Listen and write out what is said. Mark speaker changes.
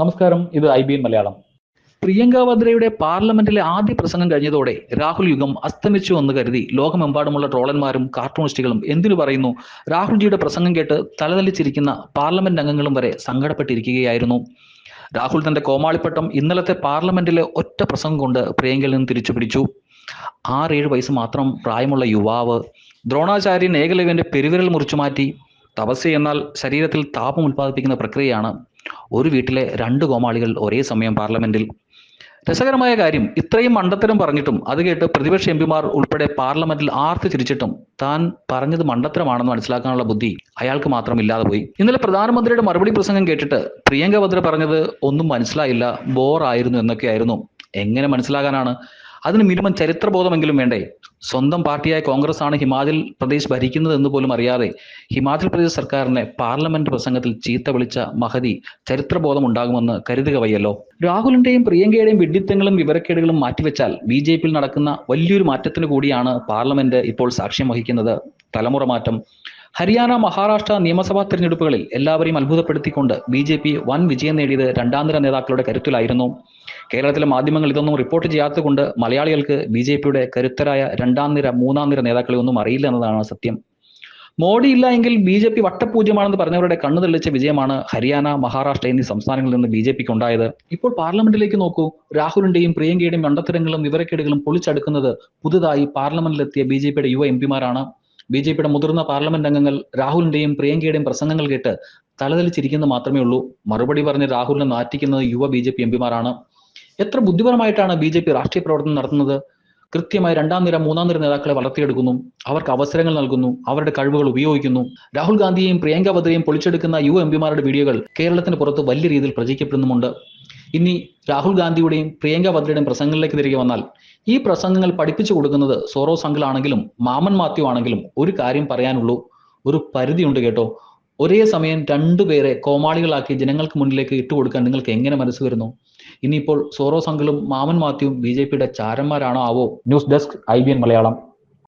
Speaker 1: നമസ്കാരം ഇത് I B N Malayalam. Priyanka വദ്രയുടെ പാർലമെന്റിലെ ആദ്യ പ്രസംഗം കഴിഞ്ഞതോടെ രാഹുൽ യുഗം അസ്തമിച്ചു എന്ന് കരുതി ലോകമെമ്പാടുമുള്ള ട്രോളന്മാരും കാർട്ടൂണിസ്റ്റുകളും എന്തിനു പറയുന്നു? രാഹുൽജിയുടെ പ്രസംഗം കേട്ട് തലതലിച്ചിരിക്കുന്ന പാർലമെന്റ് അംഗങ്ങളും വരെ സങ്കടപ്പെട്ടിരിക്കുകയായിരുന്നു. രാഹുൽ തന്റെ കോമാളിപ്പട്ടം ഇന്നലത്തെ പാർലമെന്റിലെ ഒറ്റ പ്രസംഗം കൊണ്ട് പ്രിയങ്കയിൽ നിന്ന് തിരിച്ചു പിടിച്ചു. ആറേഴ് വയസ്സ് മാത്രം പ്രായമുള്ള യുവാവ് ദ്രോണാചാര്യൻ ഏകലവ്യന്റെ പെരുവിരൽ മുറിച്ചു മാറ്റി തപസ്യ എന്നാൽ ശരീരത്തിൽ താപം ഉൽപ്പാദിപ്പിക്കുന്ന പ്രക്രിയയാണ്. ഒരു വീട്ടിലെ രണ്ട് കോമാളികൾ ഒരേ സമയം പാർലമെന്റിൽ. രസകരമായ കാര്യം ഇത്രയും മണ്ടത്തരം പറഞ്ഞിട്ടും അത് കേട്ട് പ്രതിപക്ഷ എം പിമാർ ഉൾപ്പെടെ പാർലമെന്റിൽ ആർത്ത് ചിരിച്ചിട്ടും താൻ പറഞ്ഞത് മണ്ടത്തരമാണെന്ന് മനസ്സിലാക്കാനുള്ള ബുദ്ധി അയാൾക്ക് മാത്രം ഇല്ലാതെ പോയി. ഇന്നലെ പ്രധാനമന്ത്രിയുടെ മറുപടി പ്രസംഗം കേട്ടിട്ട് പ്രിയങ്ക ഭദ്ര പറഞ്ഞത് ഒന്നും മനസ്സിലായില്ല ബോറായിരുന്നു എന്നൊക്കെയായിരുന്നു. എങ്ങനെ മനസ്സിലാകാനാണ്? അതിന് മിനിമം ചരിത്രബോധമെങ്കിലും വേണ്ടേ? സ്വന്തം പാർട്ടിയായ കോൺഗ്രസ് ആണ് ഹിമാചൽ പ്രദേശ് ഭരിക്കുന്നത് എന്ന് പോലും അറിയാതെ ഹിമാചൽ പ്രദേശ് സർക്കാരിനെ പാർലമെന്റ് പ്രസംഗത്തിൽ ചീത്ത വിളിച്ച മഹതി ചരിത്രബോധം ഉണ്ടാകുമെന്ന് കരുതുക വയ്യല്ലോ. രാഹുലിന്റെയും പ്രിയങ്കയുടെയും വിഡിത്തങ്ങളും വിവരക്കേടുകളും മാറ്റിവെച്ചാൽ ബി ജെ പിയിൽ നടക്കുന്ന വലിയൊരു മാറ്റത്തിന് കൂടിയാണ് പാർലമെന്റ് ഇപ്പോൾ സാക്ഷ്യം വഹിക്കുന്നത്. തലമുറ മാറ്റം. ഹരിയാന മഹാരാഷ്ട്ര നിയമസഭാ തെരഞ്ഞെടുപ്പുകളിൽ എല്ലാവരെയും അത്ഭുതപ്പെടുത്തിക്കൊണ്ട് ബി ജെ പി വൻ വിജയം നേടിയത് രണ്ടാം നിര നേതാക്കളുടെ കരുത്തിലായിരുന്നു. കേരളത്തിലെ മാധ്യമങ്ങൾ ഇതൊന്നും റിപ്പോർട്ട് ചെയ്യാത്തതുകൊണ്ട് മലയാളികൾക്ക് ബി ജെ പിയുടെ കരുത്തരായ രണ്ടാം നിര മൂന്നാം നിര നേതാക്കളെ ഒന്നും അറിയില്ല എന്നതാണ് സത്യം. മോഡി ഇല്ല എങ്കിൽ ബി ജെ പി വട്ടപൂജ്യമാണെന്ന് പറഞ്ഞവരുടെ കണ്ണു തെളിച്ച വിജയമാണ് ഹരിയാന മഹാരാഷ്ട്ര എന്നീ സംസ്ഥാനങ്ങളിൽ നിന്ന് ബി ജെ പിക്ക് ഉണ്ടായത്. ഇപ്പോൾ പാർലമെന്റിലേക്ക് നോക്കൂ. രാഹുലിന്റെയും പ്രിയങ്കയുടെയും മണ്ടത്തരങ്ങളും വിവരക്കേടുകളും പൊളിച്ചടുക്കുന്നത് പുതുതായി പാർലമെന്റിലെത്തിയ ബി ജെ പിയുടെ യുവ എം പിമാരാണ്. ബി ജെ പിയുടെ മുതിർന്ന പാർലമെന്റ് അംഗങ്ങൾ രാഹുലിന്റെയും പ്രിയങ്കയുടെയും പ്രസംഗങ്ങൾ കേട്ട് തലതെളിച്ചിരിക്കുന്നത് മാത്രമേ ഉള്ളൂ. മറുപടി പറഞ്ഞ് രാഹുലിനെ നാറ്റിക്കുന്നത് യുവ ബി ജെ പി എം പിമാരാണ്. എത്ര ബുദ്ധിപരമായിട്ടാണ് ബി ജെ പി രാഷ്ട്രീയ പ്രവർത്തനം നടത്തുന്നത്? കൃത്യമായി രണ്ടാം നിര മൂന്നാം നിര നേതാക്കളെ വളർത്തിയെടുക്കുന്നു. അവർക്ക് അവസരങ്ങൾ നൽകുന്നു. അവരുടെ കഴിവുകൾ ഉപയോഗിക്കുന്നു. രാഹുൽ ഗാന്ധിയെയും പ്രിയങ്ക വദ്രയെയും പൊളിച്ചെടുക്കുന്ന യു എം പിമാരുടെ വീഡിയോകൾ കേരളത്തിന് പുറത്ത് വലിയ രീതിയിൽ പ്രചരിക്കപ്പെടുന്നുമുണ്ട്. ഇനി രാഹുൽ ഗാന്ധിയുടെയും പ്രിയങ്ക വദ്രയുടെയും പ്രസംഗങ്ങളിലേക്ക് തിരികെ വന്നാൽ ഈ പ്രസംഗങ്ങൾ പഠിപ്പിച്ചു കൊടുക്കുന്നത് സോറോ സംഘിലാണെങ്കിലും മാമൻ മാത്യു ആണെങ്കിലും ഒരു കാര്യം പറയാനുള്ളൂ. ഒരു പരിധിയുണ്ട് കേട്ടോ. ഒരേ സമയം രണ്ടുപേരെ കോമാളികളാക്കി ജനങ്ങൾക്ക് മുന്നിലേക്ക് ഇട്ടുകൊടുക്കാൻ നിങ്ങൾക്ക് എങ്ങനെ മനസ്സ് വരുന്നു? ഇനിയിപ്പോൾ സോറോ സംഘിളും മാമൻ മാത്യുവും ബി ജെ പിയുടെ ചാരന്മാരാണോ ആവോ? News desk I B N Malayalam.